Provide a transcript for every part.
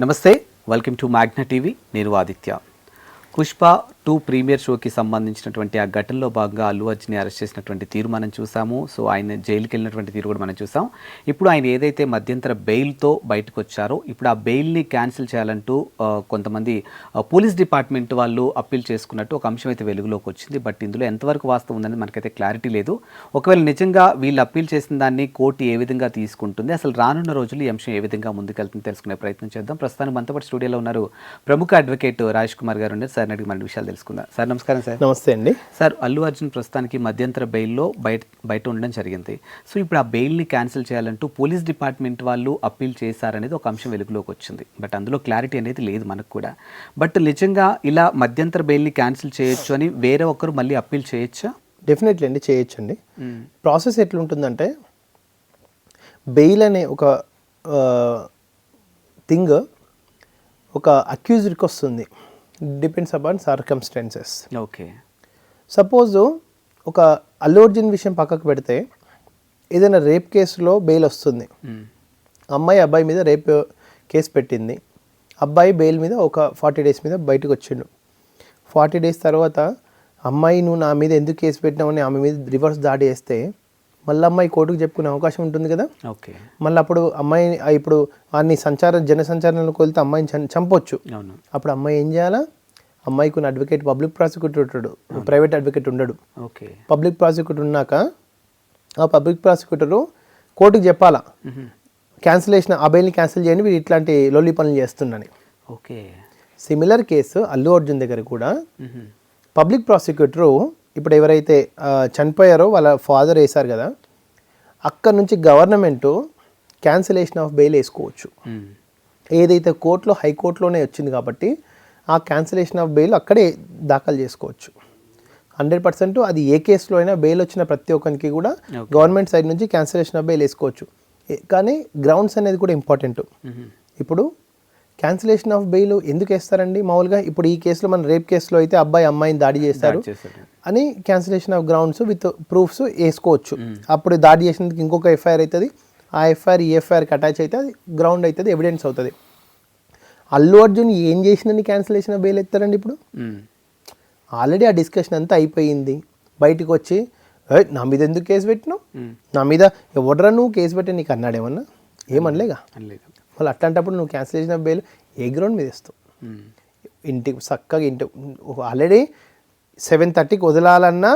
నమస్తే welcome to Magna TV నేను Aditya. Pushpa two premier షోకి సంబంధించినటువంటి ఆ ఘటనలో భాగంగా అల్లు అర్జున్ని అరెస్ట్ చేసినటువంటి తీరు మనం చూసాము. సో ఆయన జైలుకి వెళ్ళినటువంటి తీరు కూడా మనం చూసాం. ఇప్పుడు ఆయన ఏదైతే మధ్యంతర బెయిల్తో బయటకు వచ్చారో ఇప్పుడు ఆ బెయిల్ని క్యాన్సిల్ చేయాలంటూ కొంతమంది పోలీస్ డిపార్ట్మెంట్ వాళ్ళు అప్పీల్ చేసుకున్నట్టు ఒక అంశం అయితే వెలుగులోకి వచ్చింది. బట్ ఇందులో ఎంతవరకు వాస్తవం ఉందని మనకైతే క్లారిటీ లేదు. ఒకవేళ నిజంగా వీళ్ళు అప్పీల్ చేసిన దాన్ని కోర్టు ఏ విధంగా తీసుకుంటుంది అసలు రానున్న రోజులు ఈ అంశం ఏ విధంగా ముందుకెళ్తుంది తెలుసుకునే ప్రయత్నం చేద్దాం. ప్రస్తుతానికి మనతో పాటు స్టూడియోలో ఉన్నారు ప్రముఖ అడ్వకేట్ రాజ్ కుమార్ గారు ఉన్నారు. సార్ అడిగి మన విషయాలు తెలుసుకుందాం. సార్ నమస్కారం సార్. నమస్తే అండి. సార్ అల్లు అర్జున్ ప్రస్తుతానికి మధ్యంతర బెయిల్లో బయట బయట ఉండడం జరిగింది. సో ఇప్పుడు ఆ బెయిల్ని క్యాన్సిల్ చేయాలంటూ పోలీస్ డిపార్ట్మెంట్ వాళ్ళు అప్పీల్ చేశారనేది ఒక అంశం వెలుగులోకి వచ్చింది. బట్ అందులో క్లారిటీ అనేది లేదు మనకు కూడా. బట్ నిజంగా ఇలా మధ్యంతర బెయిల్ని క్యాన్సిల్ చేయొచ్చు అని వేరే ఒక్కరు మళ్ళీ అప్పీల్ చేయొచ్చా? డెఫినెట్లీ అండి చేయొచ్చండి. ప్రాసెస్ ఎట్లుంటుందంటే బెయిల్ అనే ఒక థింగ్ ఒక అక్యూజ్డ్కి వస్తుంది. Depends upon circumstances okay suppose ఒక అల్లు అర్జున్ విషయం పక్కకు పెడితే ఏదైనా రేప్ కేసులో బెయిల్ వస్తుంది. అమ్మాయి అబ్బాయి మీద రేప్ కేసు పెట్టింది. అబ్బాయి బెయిల్ మీద ఒక ఫార్టీ డేస్ మీద బయటకు వచ్చిండు. ఫార్టీ డేస్ తర్వాత అమ్మాయి నువ్వు నా మీద ఎందుకు కేసు పెట్టినావని ఆమె మీద రివర్స్ దాడి చేస్తే మళ్ళీ అమ్మాయి కోర్టుకు చెప్పుకునే అవకాశం ఉంటుంది కదా? ఓకే. మళ్ళీ అప్పుడు అమ్మాయి ఇప్పుడు వాడిని సంచార జన సంచారంలోకి వెళ్తే అమ్మాయిని చంపొచ్చు. అప్పుడు అమ్మాయి ఏం చేయాలా? అమ్మాయికి ఉన్న అడ్వకేట్ పబ్లిక్ ప్రాసిక్యూటర్ ఉంటాడు. ప్రైవేట్ అడ్వకేట్ ఉండడు. ఓకే. పబ్లిక్ ప్రాసిక్యూటర్ ఉన్నాక ఆ పబ్లిక్ ప్రాసిక్యూటరు కోర్టుకు చెప్పాలా? క్యాన్సిలేషన్ ఆ బెయిల్ని క్యాన్సిల్ చేయండి వీడు ఇట్లాంటి లొల్లి పనులు చేస్తుండని. Okay. Similar case Allu Arjun దగ్గర కూడా పబ్లిక్ ప్రాసిక్యూటరు ఇప్పుడు ఎవరైతే చనిపోయారో వాళ్ళ ఫాదర్ వేశారు కదా అక్కడ నుంచి గవర్నమెంట్ క్యాన్సిలేషన్ ఆఫ్ బెయిల్ వేసుకోవచ్చు. ఏదైతే కోర్టులో హైకోర్టులోనే వచ్చింది కాబట్టి ఆ క్యాన్సిలేషన్ ఆఫ్ బెయిల్ అక్కడే దాఖలు చేసుకోవచ్చు. హండ్రెడ్ పర్సెంట్ అది ఏ కేసులో అయినా బెయిల్ వచ్చిన ప్రతి ఒక్కరికి కూడా గవర్నమెంట్ సైడ్ నుంచి క్యాన్సిలేషన్ ఆఫ్ బెయిల్ వేసుకోవచ్చు. కానీ గ్రౌండ్స్ అనేది కూడా ఇంపార్టెంట్. ఇప్పుడు క్యాన్సిలేషన్ ఆఫ్ బెయిల్ ఎందుకు వేస్తారండి? మామూలుగా ఇప్పుడు ఈ కేసులో మన రేప్ కేసులో అయితే అబ్బాయి అమ్మాయిని దాడి చేస్తారు అని cancellation of grounds with proofs వేసుకోవచ్చు. అప్పుడు దాడి చేసినందుకు ఇంకొక ఎఫ్ఐఆర్ అవుతుంది. ఆ ఎఫ్ఐఆర్ ఈ ఎఫ్ఐఆర్కి అటాచ్ అయితే అది గ్రౌండ్ అవుతుంది ఎవిడెన్స్ అవుతుంది. అల్లు అర్జున్ ఏం చేసినని క్యాన్సిలేషన్ ఆఫ్ బెయిల్ ఎత్తారండి ఇప్పుడు? ఆల్రెడీ ఆ డిస్కషన్ అంతా అయిపోయింది. బయటకు వచ్చి "ఏయ్, నా మీద ఎందుకు కేసు పెట్టినావు? నా మీద ఎవడరా నువ్వు కేసు పెట్టి నీకు అన్నాడేమన్నా? ఏమనలేగా? అనలేదు? మళ్ళీ అట్లాంటప్పుడు నువ్వు క్యాన్సిలేషన్ ఆఫ్ బెయిల్ ఏ గ్రౌండ్ మీద ఇస్తావు ఇంటికి చక్కగా ఇంటి ఆల్రెడీ సెవెన్ థర్టీకి వదలాలన్నా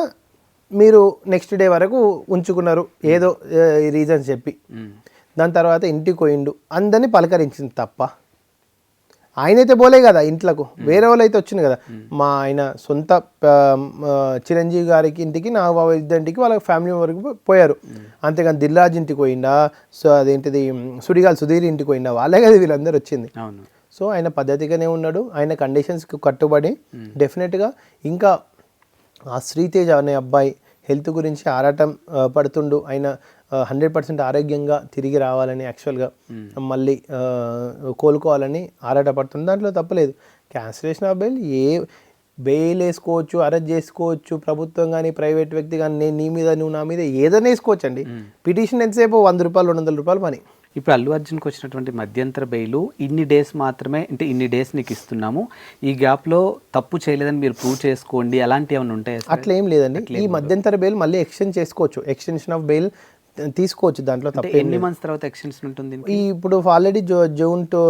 మీరు నెక్స్ట్ డే వరకు ఉంచుకున్నారు. ఏదో రీజన్స్ చెప్పి. దాని తర్వాత ఇంటికి పోయిండు. అందరినీ పలకరించింది తప్ప ఆయనైతే పోలే కదా ఇంట్లోకు. వేరే వాళ్ళు అయితే వచ్చింది కదా. మా ఆయన సొంత చిరంజీవి గారికి ఇంటికి నా బావ ఇద్దరింటికి వాళ్ళ ఫ్యామిలీ వరకు పోయారు. అంతేగాని దిల్రాజ్ ఇంటికి పోయిండా సో అదేంటిది సుడిగాల్ సుధీర్ ఇంటికి పోయిండా వాళ్ళే కదా వీళ్ళందరూ వచ్చింది. సో ఆయన పద్ధతిగానే ఉన్నాడు ఆయన కండిషన్స్కి కట్టుబడి డెఫినెట్గా ఇంకా ఆ శ్రీతేజ్ అనే అబ్బాయి హెల్త్ గురించి ఆరాటం పడుతుండు. ఆయన హండ్రెడ్ పర్సెంట్ ఆరోగ్యంగా తిరిగి రావాలని యాక్చువల్గా మళ్ళీ ఆ, కోలుకోవాలని ఆరాట పడుతుంది దాంట్లో తప్పలేదు. క్యాన్సిలేషన్ ఆఫ్ బెయిల్ ఏ బెయిల్ వేసుకోవచ్చు అరెస్ట్ చేసుకోవచ్చు ప్రభుత్వం కానీ ప్రైవేట్ వ్యక్తి కానీ నేను నీ మీద నువ్వు నా మీద ఏదైనా వేసుకోవచ్చు అండి పిటిషన్ ఎంతసేపు? వంద రూపాయలు రెండు వందల రూపాయలు పని. ఇప్పుడు అల్లు అర్జున్కి వచ్చినటువంటి మధ్యంతర బెయిలు ఇన్ని డేస్ మాత్రమే అంటే ఇన్ని డేస్ నీకు ఇస్తున్నాము. ఈ గ్యాప్లో తప్పు చేయలేదని మీరు ప్రూవ్ చేసుకోండి. అలాంటివి ఏమైనా ఉంటాయి అట్లా ఏం లేదండి ఈ మధ్యంతర బెయిల్ మళ్ళీ ఎక్స్టెండ్ చేసుకోవచ్చు. ఎక్స్టెన్షన్ ఆఫ్ బెయిల్ తీసుకోవచ్చు దాంట్లో తప్ప ఎన్ని మంత్స్ తర్వాత ఎక్స్టెన్షన్ ఉంటుంది ఈ ఇప్పుడు already zoo June to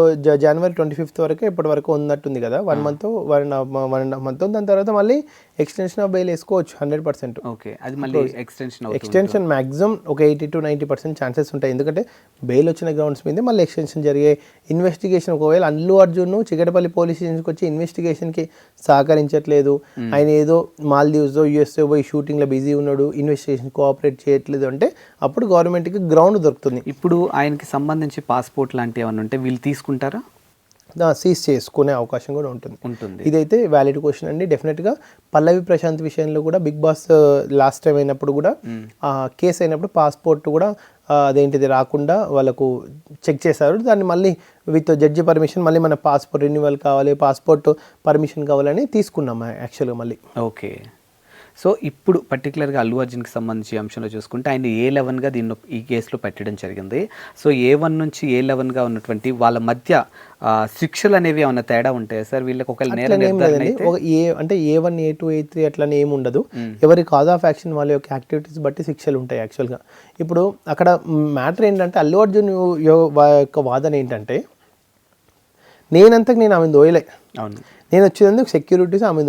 January twenty fifth వరకు ఇప్పటి వరకు ఉన్నట్టుంది కదా. One month one one and half month దాని తర్వాత మళ్ళీ ఎక్స్టెన్షన్ ఆఫ్ బెయిల్ వేసుకోవచ్చు హండ్రెడ్ పర్సెంట్ ఓకే అది మళ్ళీ ఎక్స్టెన్షన్ ఎక్స్టెన్షన్ మాక్సిమం ఒక eighty to ninety percent chances ఉంటాయి. ఎందుకంటే బెయిల్ వచ్చిన గ్రౌండ్స్ మీద మళ్ళీ ఎక్స్టెన్షన్ జరిగే ఇన్వెస్టిగేషన్ ఒకవేళ అల్లు అర్జున్ చికటపల్లి పోలీస్ స్టేషన్కి వచ్చి ఇన్వెస్టిగేషన్కి సహకరించట్లేదు. ఆయన ఏదో మాల్దీవ్స్లో యూఎస్ఏ పోయి షూటింగ్లో బిజీ ఉన్నాడు ఇన్వెస్టిగేషన్ కోఆపరేట్ చేయట్లేదు అంటే అప్పుడు గవర్నమెంట్కి గ్రౌండ్ దొరుకుతుంది. ఇప్పుడు ఆయనకి సంబంధించి పాస్పోర్ట్ లాంటివి ఏమైనా ఉంటే వీళ్ళు తీసుకుంటారా? సీజ్ చేసుకునే అవకాశం కూడా ఉంటుంది. ఉంటుంది. ఇదైతే వ్యాలిడ్ క్వశ్చన్ అండి. డెఫినెట్గా పల్లవి ప్రశాంత్ విషయంలో కూడా బిగ్ బాస్ లాస్ట్ టైం అయినప్పుడు కూడా ఆ కేసు అయినప్పుడు పాస్పోర్ట్ కూడా అదేంటిది రాకుండా వాళ్ళకు చెక్ చేశారు. దాన్ని మళ్ళీ విత్ జడ్జి పర్మిషన్ మళ్ళీ మన పాస్పోర్ట్ రెన్యువల్ కావాలి పాస్పోర్ట్ పర్మిషన్ కావాలని తీసుకున్నాం యాక్చువల్గా మళ్ళీ. ఓకే సో ఇప్పుడు పర్టికులర్గా అల్లు అర్జున్కి సంబంధించి అంశంలో చూసుకుంటే ఆయన ఏ లెవెన్గా దీన్ని ఈ కేసులో పెట్టడం జరిగింది. సో ఏ వన్ నుంచి ఏ లెవెన్గా ఉన్నటువంటి వాళ్ళ మధ్య శిక్షలు అనేవి ఏమైనా తేడా ఉంటాయా సార్? వీళ్ళకి ఒక ఏ అంటే A one A two A three అట్లనే ఏమి ఉండదు. ఎవరి కాజ్ ఆఫ్ యాక్షన్ వాళ్ళ యొక్క యాక్టివిటీస్ బట్టి శిక్షలు ఉంటాయి యాక్చువల్గా. ఇప్పుడు అక్కడ మ్యాటర్ ఏంటంటే అల్లు అర్జున్ యొక్క వాదన ఏంటంటే నేనంతకు నేను ఆమె దోయలే. అవును. నేను వచ్చేందుకు సెక్యూరిటీస్ ఆమె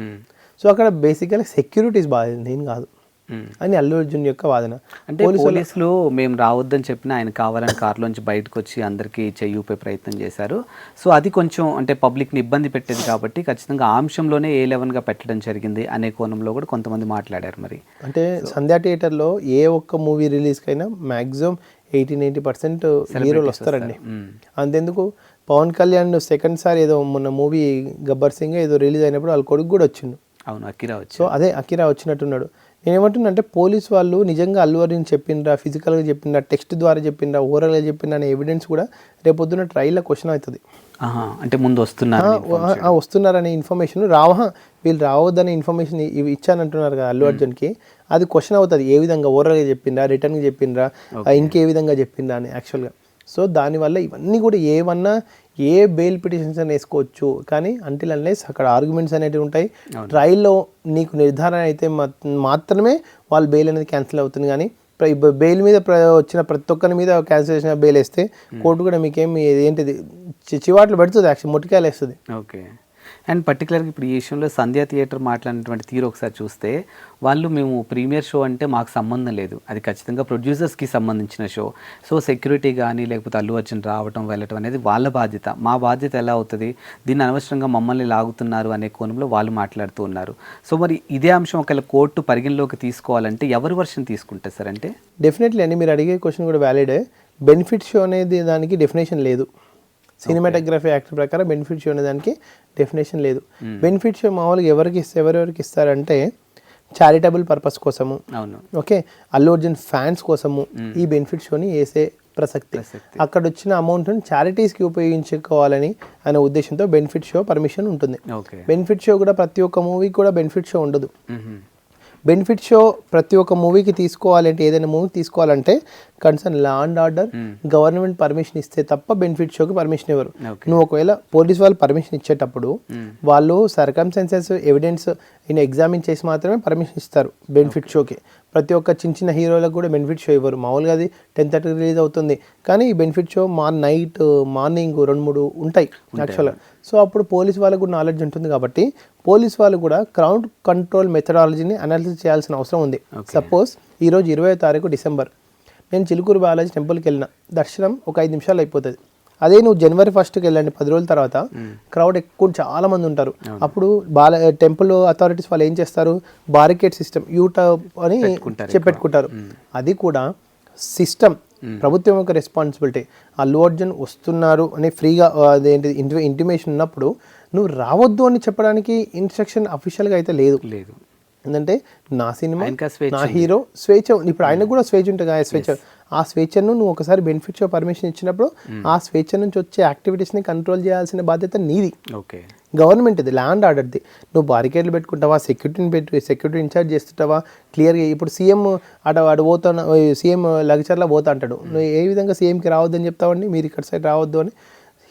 మ్మ్. సో అక్కడ బేసికల్గా సెక్యూరిటీస్ బాధ నేను కాదు. మ్మ్. అని అల్లు అర్జున్ యొక్క వాదన. అంటే పోలీసులు మేము రావద్దని చెప్పిన ఆయన కావాలని కారులోంచి బయటకు వచ్చి అందరికీ చెయ్యి ఊపే ప్రయత్నం చేశారు. సో అది కొంచెం అంటే పబ్లిక్ని ఇబ్బంది పెట్టేది కాబట్టి ఖచ్చితంగా ఆ అంశంలోనే ఏ లెవెన్గా పెట్టడం జరిగింది అనే కోణంలో కూడా కొంతమంది మాట్లాడారు మరి. అంటే సంధ్యా థియేటర్లో ఏ ఒక్క మూవీ రిలీజ్కైనా మ్యాక్సిమం ఎయిటీ నైంటీ పర్సెంట్ హీరోలు వస్తారండి. మ్మ్. అంతెందుకు? పవన్ కళ్యాణ్ సెకండ్ సారి ఏదో మొన్న మూవీ గబ్బర్ సింగ్ ఏదో రిలీజ్ అయినప్పుడు వాళ్ళ కొడుకు కూడా వచ్చిండు. అవును అక్కిరా వచ్చి సో అదే అకిరా వచ్చినట్టున్నాడు. నేను ఏమంటున్నా అంటే పోలీస్ వాళ్ళు నిజంగా అల్లు అర్జున్ చెప్పిండ్రా ఫిజికల్గా చెప్పిండ్రా టెక్స్ట్ ద్వారా చెప్పిండ్రా ఓరల్గా చెప్పిండ్రా అనే ఎవిడెన్స్ కూడా రేపొద్దున ట్రైల్లో క్వశ్చన్ అవుతుంది. అంటే ముందు వస్తున్నారు ఆ, వస్తున్నారనే ఇన్ఫర్మేషన్ రావా వీళ్ళు రావద్దనే ఇన్ఫర్మేషన్ ఇవి ఇచ్చానంటున్నారు కదా అల్లు అర్జున్కి. అది క్వశ్చన్ అవుతుంది ఏ విధంగా ఓరల్గా చెప్పిండ్రా రిటర్న్గా చెప్పిండ్రా ఇంకే విధంగా చెప్పిండ్రా అని యాక్చువల్గా సో దానివల్ల ఇవన్నీ కూడా ఏమన్నా ఏ బెయిల్ పిటిషన్స్ అని వేసుకోవచ్చు కానీ అంటిల్ అన్లెస్ అక్కడ ఆర్గ్యుమెంట్స్ అనేవి ఉంటాయి. ట్రయల్లో నీకు నిర్ధారణ అయితే మాత్- మాత్రమే వాళ్ళు బెయిల్ అనేది క్యాన్సిల్ అవుతుంది. కానీ బెయిల్ మీద వచ్చిన ప్రతి ఒక్కరి మీద క్యాన్సిలేషన్ బెయిల్ వేస్తే కోర్టు కూడా మీకేం ఏంటిది? చివాట్లు పెడుతుంది యాక్చువల్ మొట్టికాయలు వేస్తుంది. ఓకే. అండ్ పర్టికులర్గా ఇప్పుడు ఈ విషయంలో సంధ్యా థియేటర్ మాట్లాడినటువంటి తీరు ఒకసారి చూస్తే వాళ్ళు మేము ప్రీమియర్ షో అంటే మాకు సంబంధం లేదు. అది ఖచ్చితంగా ప్రొడ్యూసర్స్కి సంబంధించిన షో. సో సెక్యూరిటీ కానీ లేకపోతే అల్లు అర్జున్ రావటం వెళ్ళటం అనేది వాళ్ళ బాధ్యత. మా బాధ్యత ఎలా అవుతుంది? దీన్ని అనవసరంగా మమ్మల్ని లాగుతున్నారు అనే కోణంలో వాళ్ళు మాట్లాడుతూ ఉన్నారు. సో మరి ఇదే అంశం ఒకవేళ కోర్టు పరిగణలోకి తీసుకోవాలంటే ఎవరు వర్షన్ తీసుకుంటారు సార్ అంటే? డెఫినెట్లీ అండి. మీరు అడిగే క్వశ్చన్ కూడా వ్యాలిడే. బెనిఫిట్ షో అనేది దానికి డెఫినేషన్ లేదు. సినిమాటోగ్రఫీ యాక్ట్ ప్రకారం బెనిఫిట్ షో అనే దానికి డెఫినేషన్ లేదు. బెనిఫిట్ షో మామూలుగా ఎవరికి ఇస్తే ఎవరెవరికి ఇస్తారంటే చారిటబుల్ పర్పస్ కోసము. ఓకే అల్లు అర్జున్ ఫ్యాన్స్ కోసము ఈ బెనిఫిట్ షోని వేసే ప్రసక్తి. అక్కడ వచ్చిన అమౌంట్ని చారిటీస్కి ఉపయోగించుకోవాలని అనే ఉద్దేశంతో బెనిఫిట్ షో పర్మిషన్ ఉంటుంది. బెనిఫిట్ షో కూడా ప్రతి ఒక్క మూవీకి కూడా బెనిఫిట్ షో ఉండదు. బెనిఫిట్ షో ప్రతి ఒక్క మూవీకి తీసుకోవాలంటే ఏదైనా మూవీ తీసుకోవాలంటే concern law and order government permission ఇస్తే తప్ప బెనిఫిట్ షోకి పర్మిషన్ ఇవ్వరు. నువ్వు ఒకవేళ పోలీస్ వాళ్ళు పర్మిషన్ ఇచ్చేటప్పుడు వాళ్ళు సర్కమ్సెన్సెస్ ఎవిడెన్స్ ఈయన ఎగ్జామిన్ చేసి మాత్రమే పర్మిషన్ ఇస్తారు బెనిఫిట్ షోకి ప్రతి ఒక్క చిన్న చిన్న హీరోలకు కూడా బెనిఫిట్ షో ఇవ్వరు. మామూలుగా అది టెన్ థర్టీ రిలీజ్ అవుతుంది. కానీ ఈ బెనిఫిట్ షో మా నైట్ మార్నింగ్ రెండు మూడు ఉంటాయి యాక్చువల్గా సో అప్పుడు పోలీస్ వాళ్ళకు కూడా నాలెడ్జ్ ఉంటుంది కాబట్టి పోలీస్ వాళ్ళు కూడా క్రౌడ్ కంట్రోల్ మెథడాలజీని అనాలిసిస్ చేయాల్సిన అవసరం ఉంది. సపోజ్ ఈరోజు ఇరవై తారీఖు డిసెంబర్ నేను చిలుకూరు బాలాజీ టెంపుల్కి వెళ్ళిన. దర్శనం ఒక ఐదు నిమిషాలు అయిపోతుంది. అదే నువ్వు జనవరి ఫస్ట్కి వెళ్ళండి పది రోజుల తర్వాత క్రౌడ్ ఎక్కువ చాలా మంది ఉంటారు. అప్పుడు బాల టెంపుల్ అథారిటీస్ వాళ్ళు ఏం చేస్తారు? బారికేడ్ సిస్టమ్ యూట అని చెప్పెట్టుకుంటారు. అది కూడా సిస్టమ్ ప్రభుత్వం యొక్క రెస్పాన్సిబిలిటీ అల్లు అర్జున్ వస్తున్నారు అని ఫ్రీగా అదేంటి ఇంటిమేషన్ ఉన్నప్పుడు నువ్వు రావద్దు అని చెప్పడానికి ఇన్స్ట్రక్షన్ అఫీషియల్గా అయితే లేదు. లేదు. ఏంటంటే నా సినిమా నా హీరో స్వేచ్ఛ. ఇప్పుడు ఆయనకు కూడా స్వేచ్ఛ ఉంటుంది స్వేచ్ఛ. ఆ స్వేచ్ఛను నువ్వు ఒకసారి బెనిఫిట్ షో పర్మిషన్ ఇచ్చినప్పుడు ఆ స్వేచ్ఛ నుంచి వచ్చే యాక్టివిటీస్ని కంట్రోల్ చేయాల్సిన బాధ్యత నీది. ఓకే గవర్నమెంట్ ఇది ల్యాండ్ ఆర్డర్ది నువ్వు బారికేడ్లు పెట్టుకుంటావా సెక్యూరిటీని పెట్టి సెక్యూరిటీ ఇన్ఛార్జ్ చేస్తుంటావా క్లియర్గా ఇప్పుడు సీఎం అటు అటు పోతా సీఎం లగచర్లో పోతా అంటాడు. నువ్వు ఏ విధంగా సీఎంకి రావద్దని చెప్తావండి మీరు ఇక్కడ సైడ్ రావద్దు అని.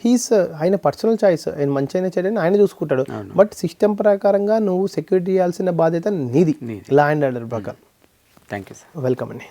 హీస్ ఆయన పర్సనల్ చాయిస్ ఆయన మంచి అయినా చెడని ఆయన చూసుకుంటాడు. బట్ సిస్టమ్ ప్రకారంగా నువ్వు సెక్యూరిటీ చేయాల్సిన బాధ్యత నీది. నీది. లా అండ్ ఆర్డర్ ప్రకారం థ్యాంక్ యూ సార్ వెల్కమ్ అండి.